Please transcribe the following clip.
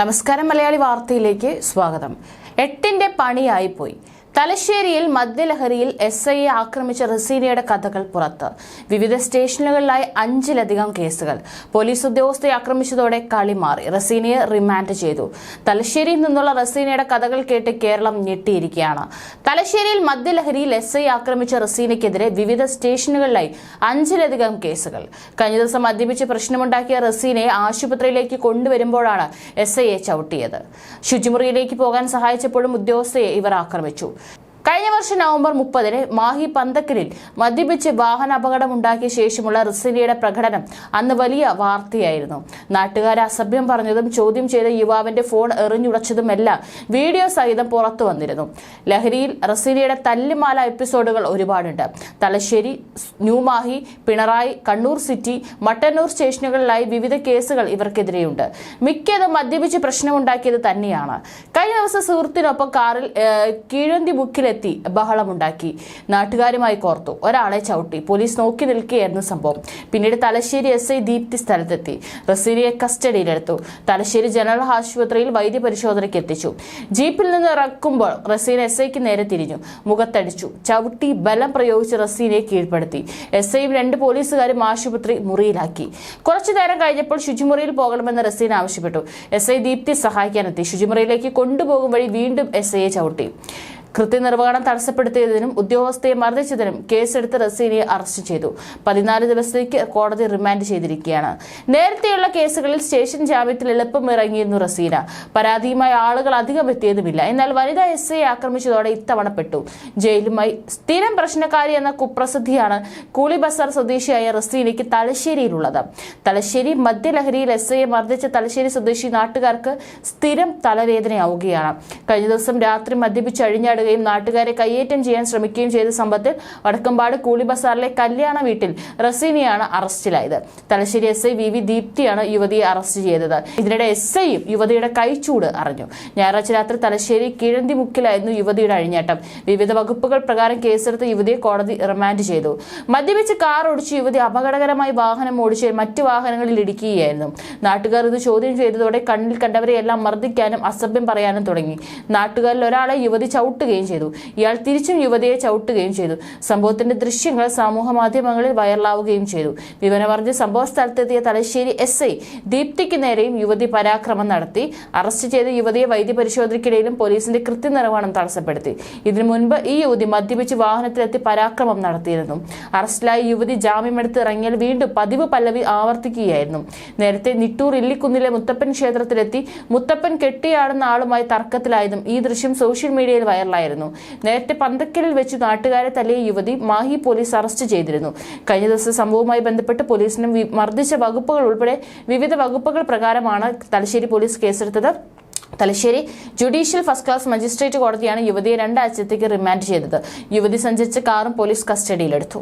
നമസ്കാരം മലയാളി വാർത്തയിലേക്ക് സ്വാഗതം. എട്ടിന്റെ പണിയായിപ്പോയി. തലശ്ശേരിയിൽ മദ്യലഹരിയിൽ എസ് ഐയെ ആക്രമിച്ച റസീനയുടെ കഥകൾ പുറത്ത്. വിവിധ സ്റ്റേഷനുകളിലായി അഞ്ചിലധികം കേസുകൾ. പോലീസ് ഉദ്യോഗസ്ഥയെ ആക്രമിച്ചതോടെ കളി മാറി. റസീനയെ റിമാൻഡ് ചെയ്തു. തലശ്ശേരിയിൽ നിന്നുള്ള റസീനയുടെ കഥകൾ കേട്ട് കേരളം ഞെട്ടിയിരിക്കുകയാണ്. തലശ്ശേരിയിൽ മദ്യലഹരിയിൽ എസ് ഐ ആക്രമിച്ച റസീനയ്ക്കെതിരെ വിവിധ സ്റ്റേഷനുകളിലായി അഞ്ചിലധികം കേസുകൾ. കഴിഞ്ഞ ദിവസം മദ്യപിച്ച് പ്രശ്നമുണ്ടാക്കിയ റസീനയെ ആശുപത്രിയിലേക്ക് കൊണ്ടുവരുമ്പോഴാണ് എസ് ഐയെ ചവിട്ടിയത്. ശുചിമുറിയിലേക്ക് പോകാൻ സഹായിച്ചപ്പോഴും ഉദ്യോഗസ്ഥയെ ഇവർ ആക്രമിച്ചു. കഴിഞ്ഞ വർഷം നവംബർ മുപ്പതിന് മാഹി പന്തക്കലിൽ മദ്യപിച്ച് വാഹന അപകടമുണ്ടാക്കിയ ശേഷമുള്ള റിസിനിയുടെ പ്രകടനം അന്ന് വലിയ വാർത്തയായിരുന്നു. നാട്ടുകാരെ അസഭ്യം പറഞ്ഞതും ചോദ്യം ചെയ്ത യുവാവിന്റെ ഫോൺ എറിഞ്ഞുടച്ചതുമെല്ലാം വീഡിയോ സഹിതം പുറത്തു വന്നിരുന്നു. ലഹരിയിൽ റസീനയുടെ തല്ലിമാല എപ്പിസോഡുകൾ ഒരുപാടുണ്ട്. തലശ്ശേരി ന്യൂമാഹി പിണറായി കണ്ണൂർ സിറ്റി മട്ടന്നൂർ സ്റ്റേഷനുകളിലായി വിവിധ കേസുകൾ ഇവർക്കെതിരെയുണ്ട്. മിക്കതും മദ്യപിച്ച് പ്രശ്നമുണ്ടാക്കിയത് തന്നെയാണ്. കഴിഞ്ഞ ദിവസം സുഹൃത്തിനൊപ്പം കാറിൽ കീഴന്തി കീഴന്തി മുക്കിലെത്തി ബഹളമുണ്ടാക്കി. നാട്ടുകാരുമായി കോർത്തു. ഒരാളെ ചവിട്ടി. പോലീസ് നോക്കി നിൽക്കുകയായിരുന്നു സംഭവം. പിന്നീട് തലശ്ശേരി എസ് ഐ ദീപ്തി സ്ഥലത്തെത്തി. റസീലിയെ കസ്റ്റഡിയിലെടുത്തു. തലശ്ശേരി ജനറൽ ആശുപത്രിയിൽ വൈദ്യപരിശോധനയ്ക്ക് എത്തിച്ചു. ജീപ്പിൽ നിന്ന് ഇറക്കുമ്പോൾ റസീന എസ് ഐക്ക് നേരെ തിരിഞ്ഞു. മുഖത്തടിച്ചു. ചവിട്ടി ബലം പ്രയോഗിച്ച് റസീനയെ കീഴ്പ്പെടുത്തി. എസ് ഐയും രണ്ട് പോലീസുകാരും ആശുപത്രി മുറിയിലാക്കി. കുറച്ചു നേരം കഴിഞ്ഞപ്പോൾ ശുചിമുറിയിൽ പോകണമെന്ന് റസീന ആവശ്യപ്പെട്ടു. എസ് ഐ ദീപ്തി സഹായിക്കാനെത്തി. ശുചിമുറിയിലേക്ക് കൊണ്ടുപോകും വഴി വീണ്ടും എസ് ഐയെ ചവിട്ടി. കൃത്യനിർവഹണം തടസ്സപ്പെടുത്തിയതിനും ഉദ്യോഗസ്ഥയെ മർദ്ദിച്ചതിനും കേസെടുത്ത് റസീനയെ അറസ്റ്റ് ചെയ്തു. പതിനാല് ദിവസത്തേക്ക് കോടതി റിമാൻഡ് ചെയ്തിരിക്കുകയാണ്. നേരത്തെയുള്ള കേസുകളിൽ സ്റ്റേഷൻ ജാമ്യത്തിൽ എളുപ്പം ഇറങ്ങിയിരുന്നു റസീന. പരാതിയുമായി ആളുകൾ അധികം എത്തിയതുമില്ല. എന്നാൽ വനിതാ എസ് ഐ ആക്രമിച്ചതോടെ ഇത്തവണ പെട്ടു. ജയിലുമായി സ്ഥിരം പ്രശ്നക്കാരി എന്ന കുപ്രസിദ്ധിയാണ് കൂളി ബസാർ സ്വദേശിയായ റസീനയ്ക്ക് തലശ്ശേരിയിലുള്ളത്. തലശ്ശേരി മദ്യലഹരിയിൽ എസ് ഐയെ മർദ്ദിച്ച തലശ്ശേരി സ്വദേശി നാട്ടുകാർക്ക് സ്ഥിരം തലവേദനയാവുകയാണ്. കഴിഞ്ഞ ദിവസം രാത്രി മദ്യപിച്ച് അഴിഞ്ഞാടുകയും നാട്ടുകാരെ കയ്യേറ്റം ചെയ്യാൻ ശ്രമിക്കുകയും ചെയ്ത സംഭവത്തിൽ വടക്കമ്പാട് കൂളി ബസാറിലെ കല്യാണ വീട്ടിൽ റസീനയാണ് അറസ്റ്റിലായത്. Thalassery S I V V ദീപ്തിയാണ് യുവതിയെ അറസ്റ്റ് ചെയ്തത്. ഇതിനിടെ എസ് ഐയും യുവതിയുടെ കൈച്ചൂട് അറിഞ്ഞു. ഞായറാഴ്ച രാത്രി തലശ്ശേരി കിഴന്തി മുക്കിലായിരുന്നു യുവതിയുടെ അഴിഞ്ഞാട്ടം. വിവിധ വകുപ്പുകൾ പ്രകാരം കേസെടുത്ത് യുവതിയെ കോടതി റിമാൻഡ് ചെയ്തു. മദ്യപിച്ച് കാർ ഓടിച്ച് യുവതി അപകടകരമായി വാഹനം ഓടിച്ച് മറ്റു വാഹനങ്ങളിൽ ഇടിക്കുകയായിരുന്നു. നാട്ടുകാർ ഇത് ചോദ്യം ചെയ്തതോടെ കണ്ണിൽ കണ്ടവരെയെല്ലാം മർദ്ദിക്കാനും അസഭ്യം പറയാനും തുടങ്ങി. നാട്ടുകാരിൽ ഒരാളെ യുവതി ചവിട്ടുകയും ചെയ്തു. ഇയാൾ തിരിച്ചും യുവതിയെ ചവിട്ടുകയും ചെയ്തു. സംഭവത്തിന്റെ ദൃശ്യങ്ങൾ സമൂഹ മാധ്യമങ്ങളിൽ വൈറലാവുകയും ചെയ്തു. വിവരമറിഞ്ഞ് സംഭവ സ്ഥലത്തെത്തിയ തലശ്ശേരി എസ് ഐ ദീപ്തിക്ക് നേരെയും യുവതി പരാക്രമം നടത്തി. അറസ്റ്റ് ചെയ്ത യുവതിയെ വൈദ്യ പരിശോധനയ്ക്കിടയിലും പോലീസിന്റെ കൃത്യനിർവഹണം തടസ്സപ്പെടുത്തി. ഇതിനു മുൻപ് ഈ യുവതി മദ്യപിച്ച് വാഹനത്തിലെത്തി പരാക്രമം നടത്തിയിരുന്നു. അറസ്റ്റിലായ യുവതി ജാമ്യമെടുത്ത് ഇറങ്ങിയാൽ വീണ്ടും പതിവ് പല്ലവി ആവർത്തിക്കുകയായിരുന്നു. നേരത്തെ നിട്ടൂർ ഇല്ലിക്കുന്നിലെ മുത്തപ്പൻ ക്ഷേത്രത്തിലെത്തി. മുത്തപ്പൻ കെട്ടിയാടുന്ന ആളുമായി തർക്കത്തിലായതും ഈ ദൃശ്യം സോഷ്യൽ മീഡിയയിൽ വൈറലായിരുന്നു നേരത്തെ പന്തക്കലിൽ വെച്ച് നാട്ടുകാരെ തല്ലിയ യുവതി മാഹി പോലീസ് അറസ്റ്റ് ചെയ്തിരുന്നു. കഴിഞ്ഞ ദിവസം സംഭവവുമായി ബന്ധപ്പെട്ട് പോലീസിന് മർദ്ദിച്ച വകുപ്പുകൾ ഉൾപ്പെടെ വിവിധ വകുപ്പുകൾ പ്രകാരമാണ് തലശ്ശേരി പോലീസ് കേസെടുത്തത്. Thalassery judicial first class magistrate കോടതിയാണ് യുവതിയെ രണ്ടാഴ്ചത്തേക്ക് റിമാൻഡ് ചെയ്തത്. യുവതി സഞ്ചരിച്ച കാറും പോലീസ് കസ്റ്റഡിയിലെടുത്തു.